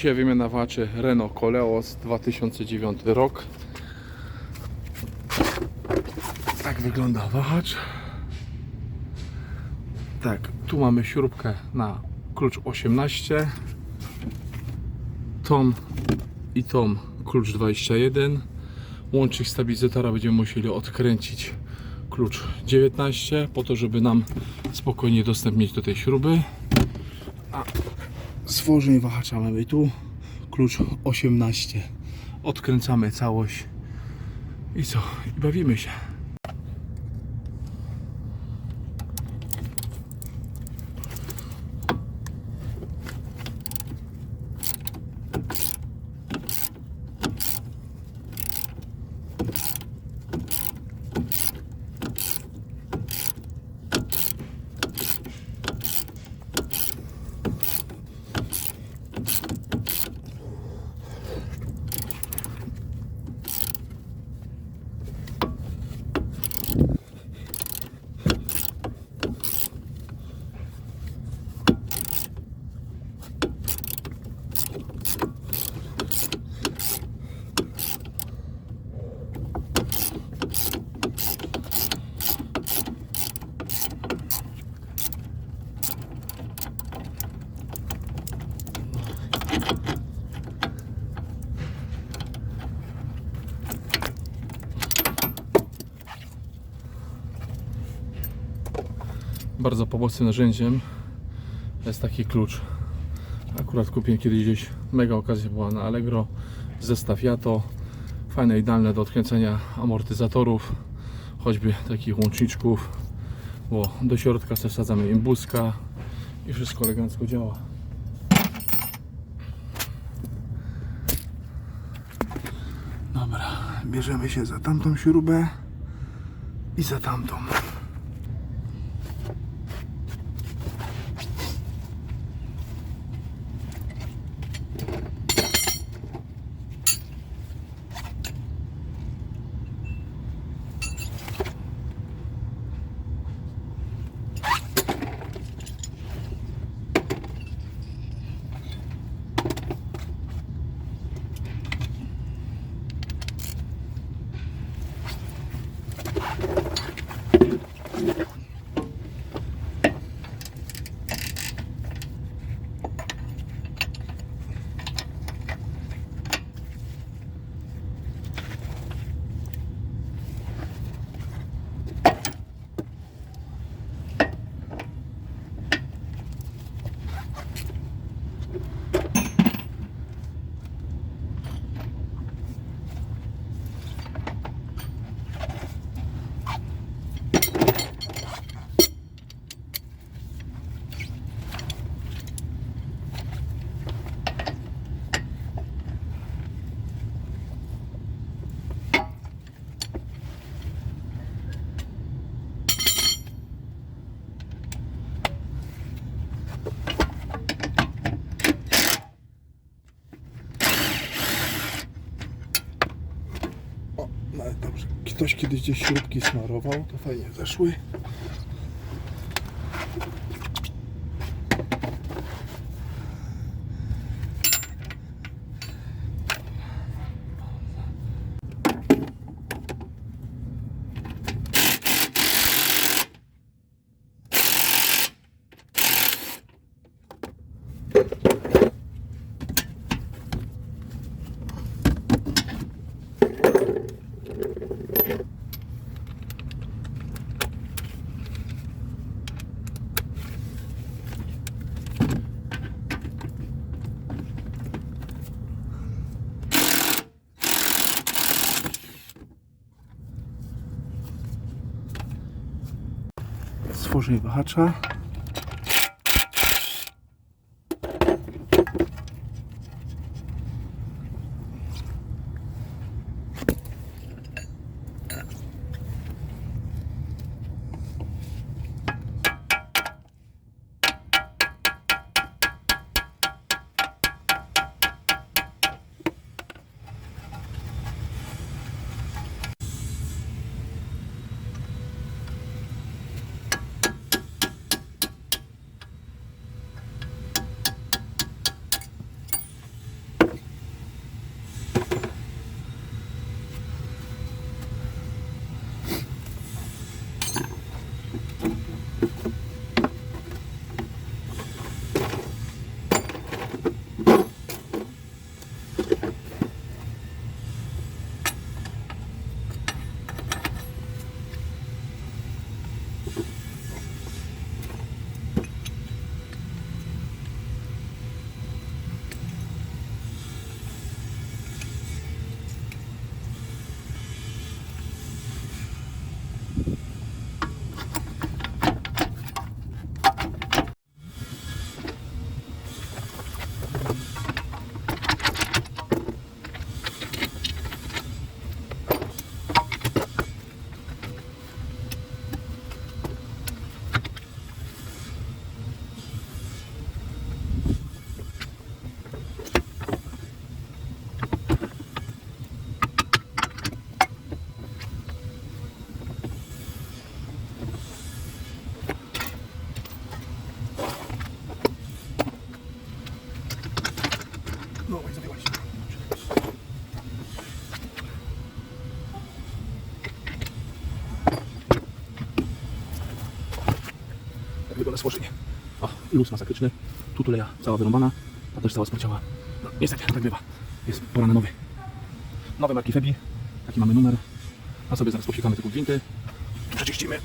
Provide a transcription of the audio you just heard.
Dzisiaj wymiana wahaczy Renault Coleos 2009 rok. Tak wygląda wahacz. Tak, tu mamy śrubkę na klucz 18. Tom i tom klucz 21. Łącznik stabilizatora będziemy musieli odkręcić klucz 19 po to, żeby nam spokojnie dostęp mieć do tej śruby. A stworzeń wahacza mamy tu klucz 18. Odkręcamy całość i co? I bawimy się. Bardzo pomocnym narzędziem jest taki klucz. Akurat kupiłem kiedyś gdzieś, mega okazja była na Allegro, zestaw Jato, fajne, idealne do odkręcenia amortyzatorów, choćby takich łączniczków, bo do środka sobie wsadzamy imbuska i wszystko elegancko działa. Dobra, bierzemy się za tamtą śrubę i za tamtą. O, no ale dobrze. Ktoś kiedyś gdzieś śrubki smarował, to fajnie zeszły. Stworzenie wahacza. Stworzenie. O, luz masakryczny. Tu tuleja cała wyrąbana. Ta też cała sporciała. No, niestety, tak bywa. Jest pora na nowy. Nowe marki Febi. Taki mamy numer. A sobie zaraz posiekamy te gwinty. Przeczyścimy.